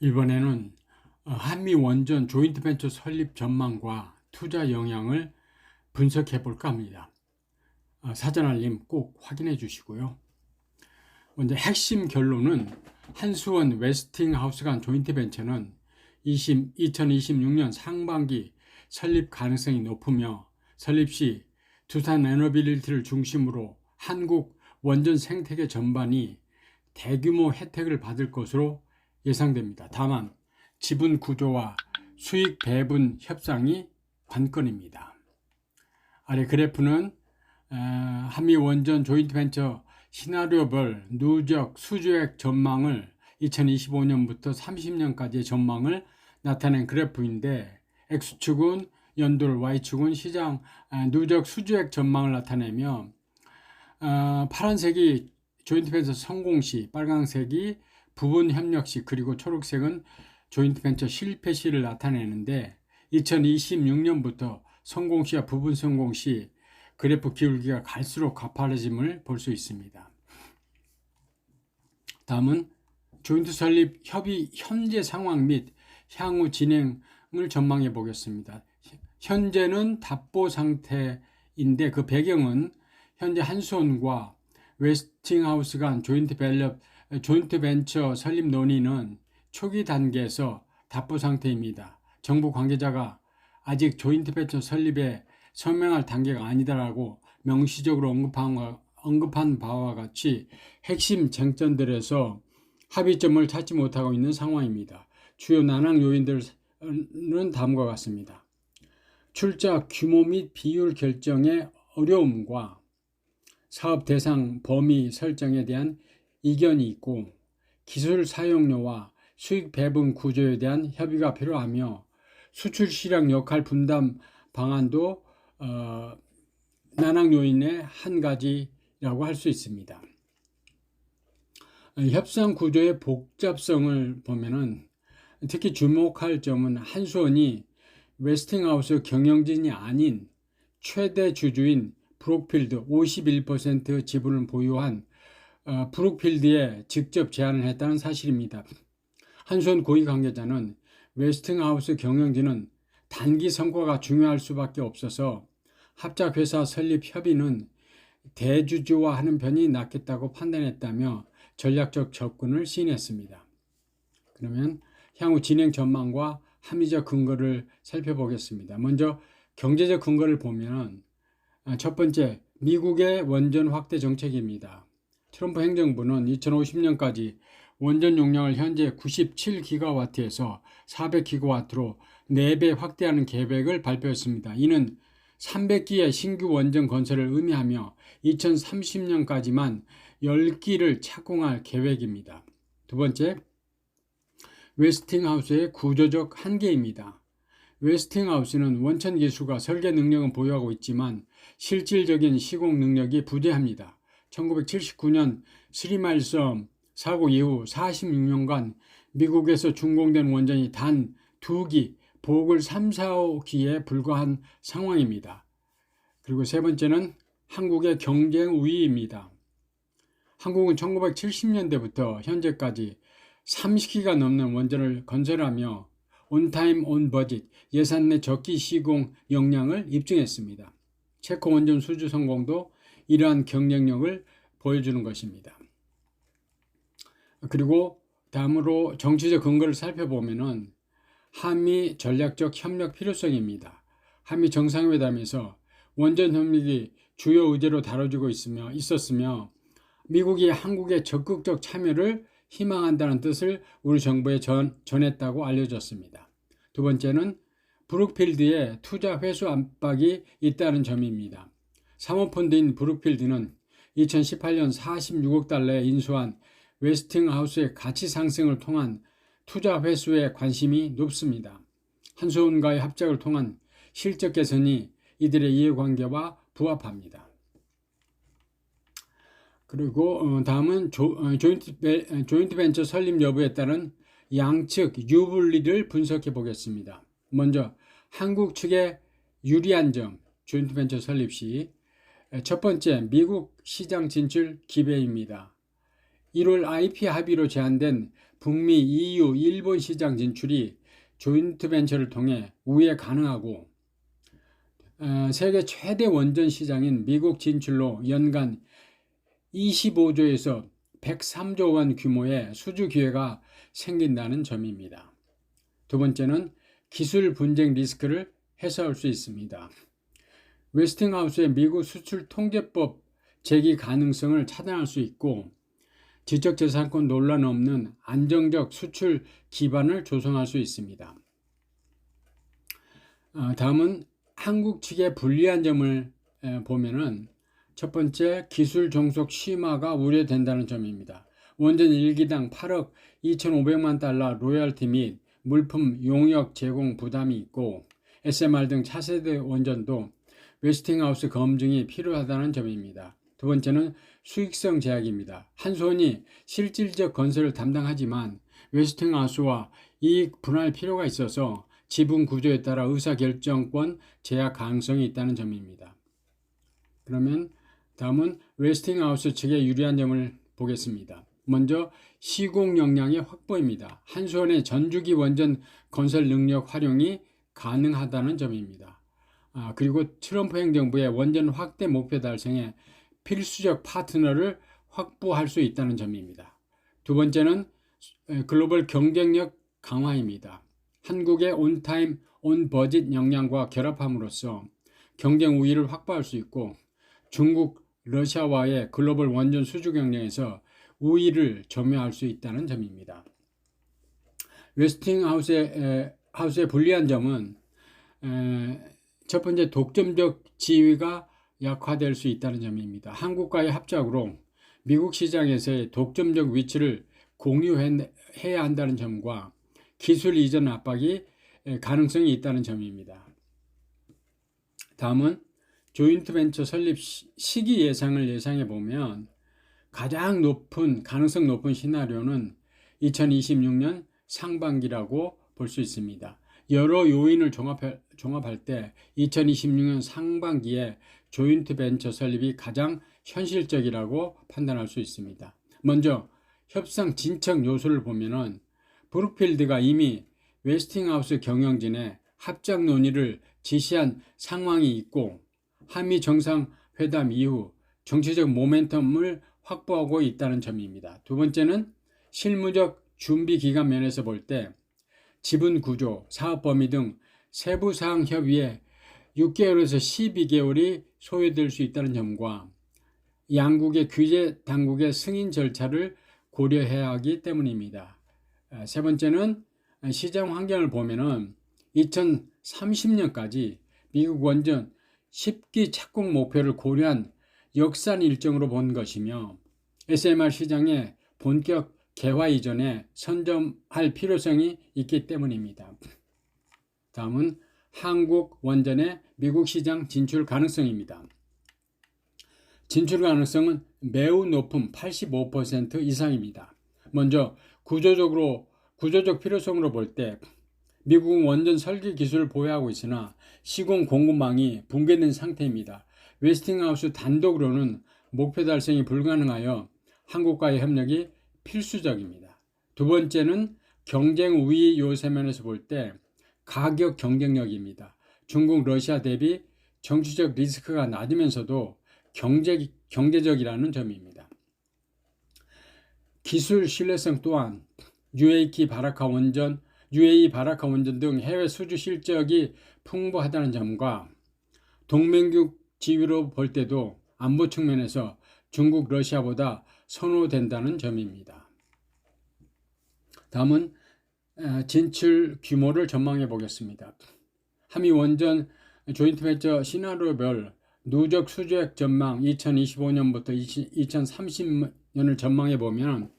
이번에는 어, 한미 원전 조인트 벤처 설립 전망과 투자 영향을 분석해 볼까 합니다. 어, 사전 알림 꼭 확인해 주시고요. 먼저 핵심 결론은 한수원 웨스팅하우스 간 조인트 벤처는 20, 2026년 상반기 설립 가능성이 높으며 설립 시 두산 에너빌리티를 중심으로 한국 원전 생태계 전반이 대규모 혜택을 받을 것으로 예상됩니다. 다만 지분 구조와 수익 배분 협상이 관건입니다. 아래 그래프는 어, 한미 원전 조인트 벤처 시나리오별 누적 수주액 전망을 2025년부터 30년까지의 전망을 나타낸 그래프인데 X축은 연도를 Y축은 시장 아, 누적 수주액 전망을 나타내며 어, 파란색이 조인트 벤처 성공 시, 빨강색이 부분 협력 시, 그리고 초록색은 조인트 벤처 실패 시를 나타내는데 2026년부터 성공 시와 부분 성공 시 그래프 기울기가 갈수록 가파라짐을 볼 수 있습니다. 다음은 조인트 설립 협의 현재 상황 및 향후 진행을 전망해 보겠습니다. 현재는 답보 상태인데 그 배경은 현재 한수원과 웨스팅하우스 간 조인트 벨럽 조인트 벤처 설립 논의는 초기 단계에서 답보 상태입니다. 정부 관계자가 아직 조인트 벤처 설립에 서명할 단계가 아니다라고 명시적으로 언급한, 거- 언급한 바와 같이 핵심 쟁점들에서 합의점을 찾지 못하고 있는 상황입니다. 주요 난항 요인들은 다음과 같습니다. 출자 규모 및 비율 결정의 어려움과 사업 대상 범위 설정에 대한 이견이 있고 기술 사용료와 수익 배분 구조에 대한 협의가 필요하며 수출 시장 역할 분담 방안도 어, 난항 요인의 한 가지라고 할 수 있습니다. 어, 협상 구조의 복잡성을 보면은 특히 주목할 점은 한수원이 웨스팅하우스 경영진이 아닌 최대 주주인 브룩필드 51% 지분을 보유한 어, 브룩필드에 직접 제안을 했다는 사실입니다. 한수원 고위 관계자는 웨스팅하우스 경영진은 단기 성과가 중요할 수밖에 없어서 합작회사 설립 협의는 대주주와 하는 편이 낫겠다고 판단했다며 전략적 접근을 시인했습니다. 그러면 향후 진행 전망과 합리적 근거를 살펴보겠습니다. 먼저 경제적 근거를 보면 아, 첫 번째 미국의 원전 확대 정책입니다. 트럼프 행정부는 2050년까지 원전 용량을 현재 97기가와트에서 400기가와트로 4배 확대하는 계획을 발표했습니다. 이는 300기의 신규 원전 건설을 의미하며 2030년까지만 10기를 착공할 계획입니다. 두 번째, 웨스팅하우스의 구조적 한계입니다. 웨스팅하우스는 원천 기술과 설계 능력은 보유하고 있지만 실질적인 시공 능력이 부재합니다. 1979년 스리마일섬 사고 이후 46년간 미국에서 준공된 원전이 단 2기, 보글 3, 4기에 불과한 상황입니다. 그리고 세 번째는 한국의 경쟁 우위입니다. 한국은 1970년대부터 현재까지 30기가 넘는 원전을 건설하며 온타임 온 버짓 예산 내 적기 시공 역량을 입증했습니다. 체코 원전 수주 성공도 이러한 경쟁력을 보여주는 것입니다. 그리고 다음으로 정치적 근거를 살펴보면은 한미 전략적 협력 필요성입니다. 한미 정상회담에서 원전 협력이 주요 의제로 다뤄지고 있으며 있었으며 미국이 한국의 적극적 참여를 희망한다는 뜻을 우리 정부에 전, 전했다고 알려졌습니다. 두 번째는 브룩필드의 투자 회수 압박이 있다는 점입니다. 사모펀드인 브룩필드는 2018년 46억 달러에 인수한 웨스팅하우스의 가치 상승을 통한 투자 회수에 관심이 높습니다. 한수원과의 합작을 통한 실적 개선이 이들의 이해관계와 부합합니다. 그리고 어, 다음은 조, 어, 조인트, 베, 어, 조인트 벤처 설립 여부에 따른 양측 유불리를 분석해 보겠습니다. 먼저 한국 측의 유리한 점, 조인트 벤처 설립 시 첫 번째 미국 시장 진출 기회입니다. 1월 IP 합의로 제한된 북미, EU, 일본 시장 진출이 조인트 벤처를 통해 우회 가능하고 어, 세계 최대 원전 시장인 미국 진출로 연간 25조에서 103조 원 규모의 수주 기회가 생긴다는 점입니다. 두 번째는 기술 분쟁 리스크를 해소할 수 있습니다. 웨스팅하우스의 미국 수출 통제법 제기 가능성을 차단할 수 있고 지적재산권 논란 없는 안정적 수출 기반을 조성할 수 있습니다. 어, 다음은 한국 측의 불리한 점을 보면은 첫 번째 기술 종속 심화가 우려된다는 점입니다. 원전 1기당 8억 2,500만 달러 로열티 및 물품 용역 제공 부담이 있고 SMR 등 차세대 원전도 웨스팅하우스 검증이 필요하다는 점입니다. 두 번째는 수익성 제약입니다. 한손이 실질적 건설을 담당하지만 웨스팅하우스와 이익 분할 필요가 있어서 지분 구조에 따라 의사결정권 제약 가능성이 있다는 점입니다. 그러면 다음은 웨스팅하우스 측의 유리한 점을 보겠습니다. 먼저 시공 역량의 확보입니다. 한수원의 전주기 원전 건설 능력 활용이 가능하다는 점입니다. 아, 그리고 트럼프 행정부의 원전 확대 목표 달성에 필수적 파트너를 확보할 수 있다는 점입니다. 두 번째는 글로벌 경쟁력 강화입니다. 한국의 온타임, 온버짓 역량과 결합함으로써 경쟁 우위를 확보할 수 있고 중국, 러시아와의 글로벌 원전 수주 경쟁에서 우위를 점유할 수 있다는 점입니다. 웨스팅하우스의 하우스의 불리한 점은 에, 첫 번째 독점적 지위가 약화될 수 있다는 점입니다. 한국과의 합작으로 미국 시장에서의 독점적 위치를 공유해야 한다는 점과 기술 이전 압박이 가능성이 있다는 점입니다. 다음은 조인트 벤처 설립 시기 예상을 예상해 보면 가장 높은 가능성 높은 시나리오는 2026년 상반기라고 볼 수 있습니다. 여러 요인을 종합할, 종합할 때 2026년 상반기에 조인트 벤처 설립이 가장 현실적이라고 판단할 수 있습니다. 먼저 협상 진척 요소를 보면은 브룩필드가 이미 웨스팅하우스 경영진에 합작 논의를 지시한 상황이 있고 한미 정상회담 이후 정치적 모멘텀을 확보하고 있다는 점입니다. 두 번째는 실무적 준비 기간 면에서 볼 때 지분 구조, 사업 범위 등 세부 사항 협의에 6개월에서 12개월이 소요될 수 있다는 점과 양국의 규제 당국의 승인 절차를 고려해야 하기 때문입니다. 아, 세 번째는 시장 환경을 보면은 2030년까지 미국 원전 10기 착공 목표를 고려한 역산 일정으로 본 것이며 SMR 시장의 본격 개화 이전에 선점할 필요성이 있기 때문입니다. 다음은 한국 원전의 미국 시장 진출 가능성입니다. 진출 가능성은 매우 높은 85% 이상입니다. 먼저 구조적으로 구조적 필요성으로 볼 때 미국은 원전 설계 기술을 보유하고 있으나 시공 공급망이 붕괴된 상태입니다. 웨스팅하우스 단독으로는 목표 달성이 불가능하여 한국과의 협력이 필수적입니다. 두 번째는 경쟁 우위 요새 면에서 볼 때 가격 경쟁력입니다. 중국, 러시아 대비 정치적 리스크가 낮으면서도 경제, 경제적이라는 점입니다. 기술 신뢰성 또한 UAE 바라카 원전, UAE 바라카 원전 등 해외 수주 실적이 풍부하다는 점과 동맹국 지위로 볼 때도 안보 측면에서 중국, 러시아보다 선호된다는 점입니다. 다음은 진출 규모를 전망해 보겠습니다. 한미 원전 조인트 벤처 시나리오별 누적 수주액 전망 2025년부터 2030년을 전망해 보면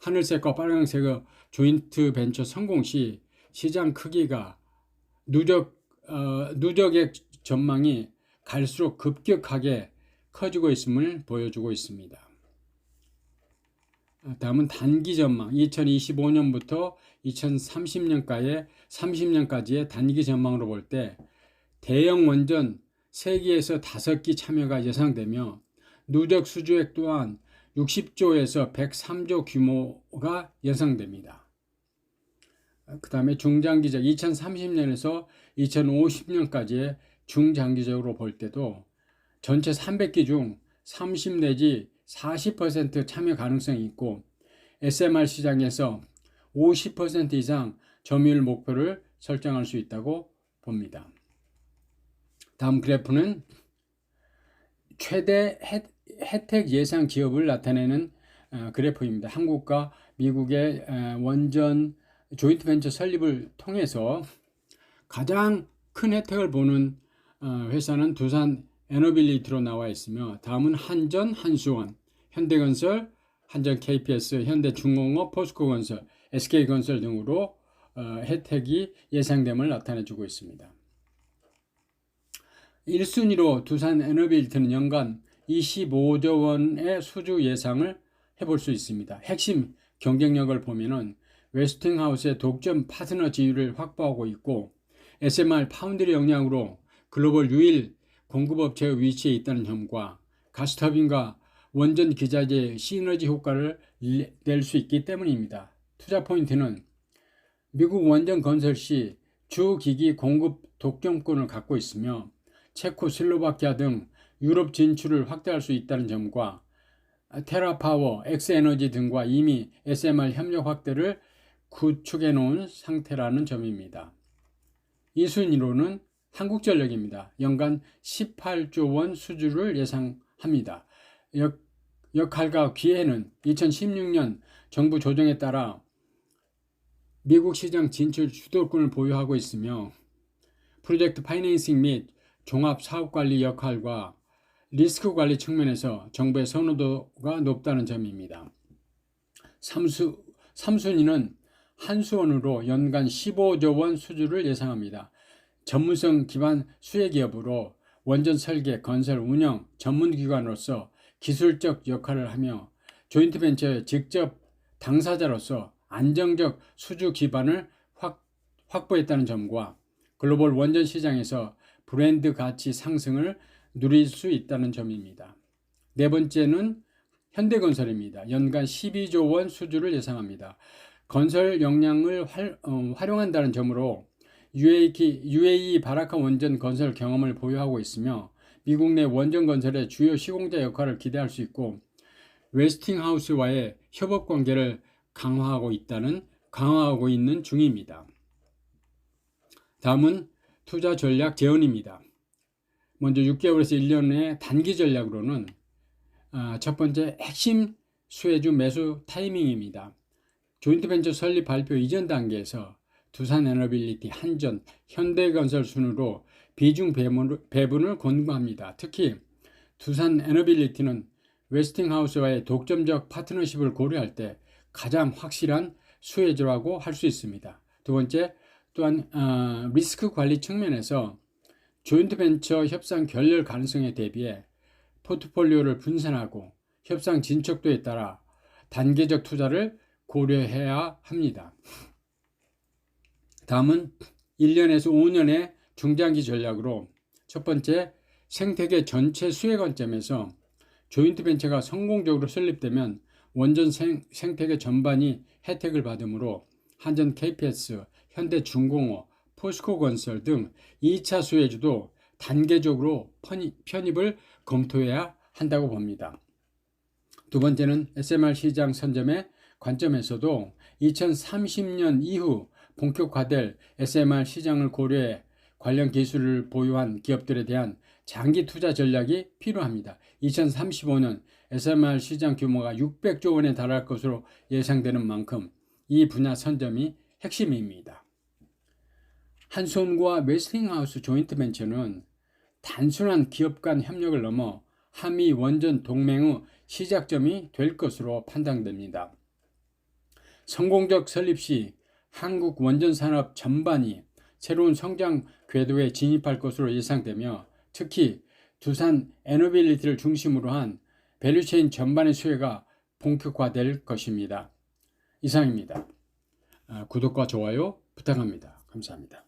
하늘색과 빨간색의 조인트 벤처 성공 시 시장 크기가 누적 어, 누적액 전망이 갈수록 급격하게 커지고 있음을 보여주고 있습니다. 다음은 단기 전망 2025년부터 2030년까지 30년까지의 단기 전망으로 볼 때 대형 원전 3기에서 5기 참여가 예상되며 누적 수주액 또한 60조에서 103조 규모가 예상됩니다. 그 다음에 중장기적 2030년에서 2050년까지의 중장기적으로 볼 때도 전체 300기 중 30 내지 40% 참여 가능성이 있고 SMR 시장에서 50% 이상 점유율 목표를 설정할 수 있다고 봅니다. 다음 그래프는 최대 혜택 예상 기업을 나타내는 어, 그래프입니다. 한국과 미국의 원전 조인트 벤처 설립을 통해서 가장 큰 혜택을 보는 어, 회사는 두산 에너빌리티로 나와 있으며 다음은 한전, 한수원, 현대건설, 한전 KPS, 현대중공업, 포스코건설, SK건설 등으로 어, 혜택이 예상됨을 나타내주고 있습니다. 1순위로 두산 에너빌리티는 연간 25조 원의 수주 예상을 해볼 수 있습니다. 핵심 경쟁력을 보면은 웨스팅하우스의 독점 파트너 지위를 확보하고 있고 SMR 파운드리 역량으로 글로벌 유일 공급업체의 위치에 있다는 점과 가스터빈과 원전 기자재 시너지 효과를 낼 수 있기 때문입니다. 투자 포인트는 미국 원전 건설 시 주기기 공급 독점권을 갖고 있으며 체코, 슬로바키아 등 유럽 진출을 확대할 수 있다는 점과 테라파워, 엑스에너지 등과 이미 SMR 협력 확대를 구축해 놓은 상태라는 점입니다. 이 순위로는 한국전력입니다. 연간 18조 원 수주를 예상합니다. 역, 역할과 기회는 2016년 정부 조정에 따라 미국 시장 진출 주도권을 보유하고 있으며 프로젝트 파이낸싱 및 종합 사업 관리 역할과 리스크 관리 측면에서 정부의 선호도가 높다는 점입니다. 3수, 3순위는 한수원으로 연간 15조 원 수주를 예상합니다. 전문성 기반 수혜 기업으로 원전 설계, 건설, 운영 전문기관으로서 기술적 역할을 하며 조인트 벤처의 직접 당사자로서 안정적 수주 기반을 확, 확보했다는 점과 글로벌 원전 시장에서 브랜드 가치 상승을 누릴 수 있다는 점입니다. 네 번째는 현대건설입니다. 연간 12조 원 수주를 예상합니다. 건설 역량을 활, 어, 활용한다는 점으로 UAE, 바라카 원전 건설 경험을 보유하고 있으며 미국 내 원전 건설의 주요 시공자 역할을 기대할 수 있고 웨스팅하우스와의 협업 관계를 강화하고 있다는 강화하고 있는 중입니다. 다음은 투자 전략 재원입니다. 먼저 6개월에서 1년의 단기 전략으로는 아, 첫 번째 핵심 수혜주 매수 타이밍입니다. 조인트 벤처 설립 발표 이전 단계에서 두산 에너빌리티, 한전, 현대건설 순으로 비중 배분을 권고합니다. 특히 두산 에너빌리티는 웨스팅하우스와의 독점적 파트너십을 고려할 때 가장 확실한 수혜주라고 할 수 있습니다. 두 번째, 또한 어, 리스크 관리 측면에서 조인트 벤처 협상 결렬 가능성에 대비해 포트폴리오를 분산하고 협상 진척도에 따라 단계적 투자를 고려해야 합니다. 다음은 1년에서 5년의 중장기 전략으로 첫 번째 생태계 전체 수혜 관점에서 조인트 벤처가 성공적으로 설립되면 원전 생, 생태계 전반이 혜택을 받으므로 한전 KPS, 현대중공업, 포스코건설 등 2차 수혜주도 단계적으로 편입 을 검토해야 한다고 봅니다. 두 번째는 SMR 시장 선점의 관점에서도 2030년 이후 본격화될 SMR 시장을 고려해 관련 기술을 보유한 기업들에 대한 장기 투자 전략이 필요합니다. 2035년 SMR 시장 규모가 600조 원에 달할 것으로 예상되는 만큼 이 분야 선점이 핵심입니다. 한손과 웨스팅하우스 조인트 벤처는 단순한 기업 간 협력을 넘어 한미 원전 동맹의 시작점이 될 것으로 판단됩니다. 성공적 설립 시 한국 원전 산업 전반이 새로운 성장 궤도에 진입할 것으로 예상되며 특히 두산 에너빌리티를 중심으로 한 밸류체인 전반의 수혜가 본격화될 것입니다. 이상입니다. 아, 구독과 좋아요 부탁합니다. 감사합니다.